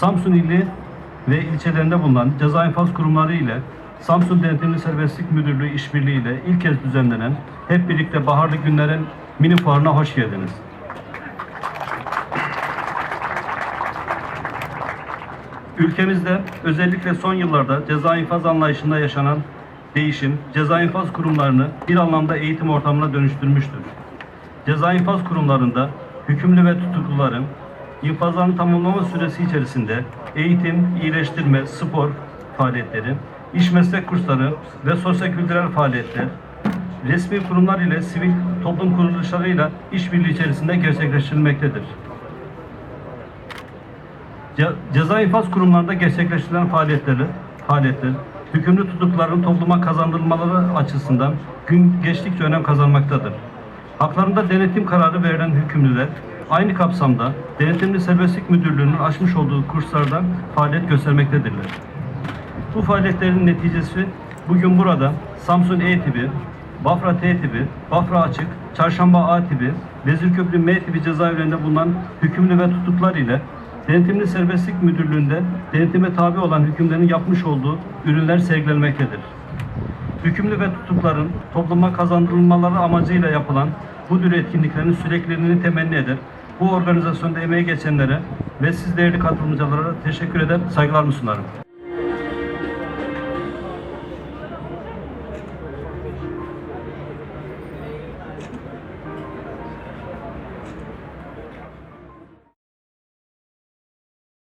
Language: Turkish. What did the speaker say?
Samsun ili ve ilçelerinde bulunan ceza infaz kurumları ile Samsun Denetimli Serbestlik Müdürlüğü işbirliği ile ilk kez düzenlenen Hep Birlikte Baharlı Günler'in mini fuarına hoş geldiniz. Ülkemizde özellikle son yıllarda ceza infaz anlayışında yaşanan değişim, ceza infaz kurumlarını bir anlamda eğitim ortamına dönüştürmüştür. Ceza infaz kurumlarında hükümlü ve tutukluların infazlarını tamamlama süresi içerisinde eğitim, iyileştirme, spor faaliyetleri, iş meslek kursları ve sosyokültürel faaliyetler, resmi kurumlar ile sivil toplum kuruluşlarıyla işbirliği içerisinde gerçekleştirilmektedir. Ce- Ceza infaz kurumlarında gerçekleştirilen faaliyetleri, faaliyetler, hükümlü tutukluların topluma kazandırılmaları açısından gün geçtikçe önem kazanmaktadır. Haklarında denetim kararı verilen hükümlüler, aynı kapsamda Denetimli Serbestlik Müdürlüğü'nün açmış olduğu kurslardan faaliyet göstermektedirler. Bu faaliyetlerin neticesi bugün burada Samsun E tipi, Bafra T tipi, Bafra Açık, Çarşamba A tipi, Vezirköprü M tipi cezaevlerinde bulunan hükümlü ve tutuklar ile Denetimli Serbestlik Müdürlüğü'nde denetime tabi olan hükümlerin yapmış olduğu ürünler sergilenmektedir. Hükümlü ve tutukların topluma kazandırılmaları amacıyla yapılan bu tür etkinliklerin sürekliliğini temenni eder. Bu organizasyonda emeği geçenlere ve siz değerli katılımcılara teşekkür eder, saygılarımı sunarım.